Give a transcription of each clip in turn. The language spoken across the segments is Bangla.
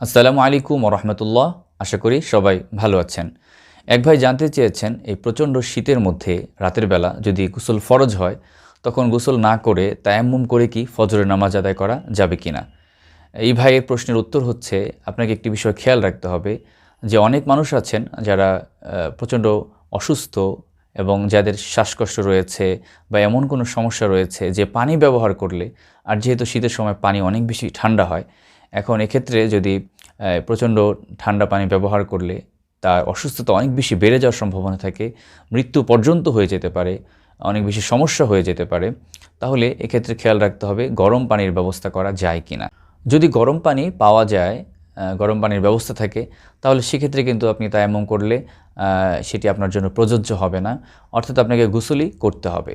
আসসালামু আলাইকুম রহমতুল্লাহ আশা করি সবাই ভালো আছেন। এক ভাই জানতে চেয়েছেন, এই প্রচণ্ড শীতের মধ্যে রাতের বেলা যদি গোসল ফরজ হয়, তখন গোসল না করে তায়াম্মুম করে কি ফজরের নামাজ আদায় করা যাবে কি না এই ভাইয়ের প্রশ্নের উত্তর হচ্ছে, আপনাকে একটি বিষয় খেয়াল রাখতে হবে যে অনেক মানুষ আছেন যারা প্রচণ্ড অসুস্থ এবং যাদের শ্বাসকষ্ট রয়েছে বা এমন কোনো সমস্যা রয়েছে যে পানি ব্যবহার করলে, আর যেহেতু শীতের সময় পানি অনেক বেশি ঠান্ডা হয় এখন এক্ষেত্রে যদি প্রচণ্ড ঠান্ডা পানি ব্যবহার করলে তার অসুস্থতা অনেক বেশি বেড়ে যাওয়ার সম্ভাবনা থাকে, মৃত্যু পর্যন্ত হয়ে যেতে পারে, অনেক বেশি সমস্যা হয়ে যেতে পারে, তাহলে এক্ষেত্রে খেয়াল রাখতে হবে গরম পানির ব্যবস্থা করা যায় কি না যদি গরম পানি পাওয়া যায় গরম পানির ব্যবস্থা থাকে, তাহলে সেক্ষেত্রে কিন্তু আপনি তায়াম্মম করলে সেটি আপনার জন্য প্রযোজ্য হবে না, অর্থাৎ আপনাকে গোসলই করতে হবে।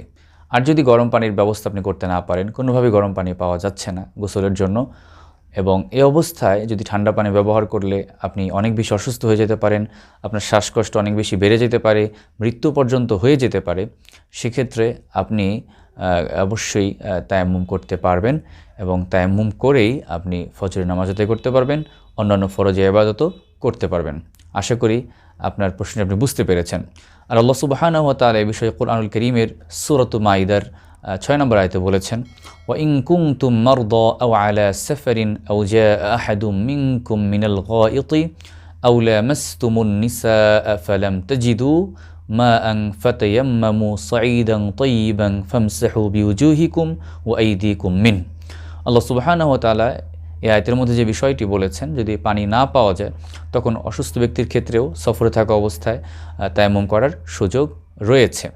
আর যদি গরম পানির ব্যবস্থা আপনি করতে না পারেন কোনোভাবে গরম পানি পাওয়া যাচ্ছে না গোসলের জন্য এবং এ অবস্থায় যদি ঠান্ডা পানি ব্যবহার করলে আপনি অনেক বেশি অসুস্থ হয়ে যেতে পারেন, আপনার শ্বাসকষ্ট অনেক বেশি বেড়ে যেতে পারে, মৃত্যু পর্যন্ত হয়ে যেতে পারে, সেক্ষেত্রে আপনি অবশ্যই তায়াম্মুম করতে পারবেন এবং তায়াম্মুম করেই আপনি ফজরের নামাজ আদায় করতে পারবেন, অন্যান্য ফরজে ইবাদতও করতে পারবেন। আশা করি আপনার প্রশ্ন আপনি বুঝতে পেরেছেন। আর আল্লাহ সুবাহানাহ তাআলা এ বিষয়ে কোরআনুল করিমের সুরত মাইদার ছয় নম্বর আয়তে বলেছেন وإن كنتم مرضى أو على سفر أو جاء أحد منكم من الغائط أو لامستم النساء فلم تجدوا ماء فتيمموا صعيدا طيبا فامسحوا بوجوهكم وأيديكم منه আল্লাহ সুবহানাহু ওয়া তাআলা এই আয়তের মধ্যে যে বিষয়টি বলেছেন যদি পানি না পাওয়া যায় তখন অসুস্থ ব্যক্তির ক্ষেত্রেও সফরে থাকা অবস্থায় আহ, তায়াম্মুম করার সুযোগ রয়েছে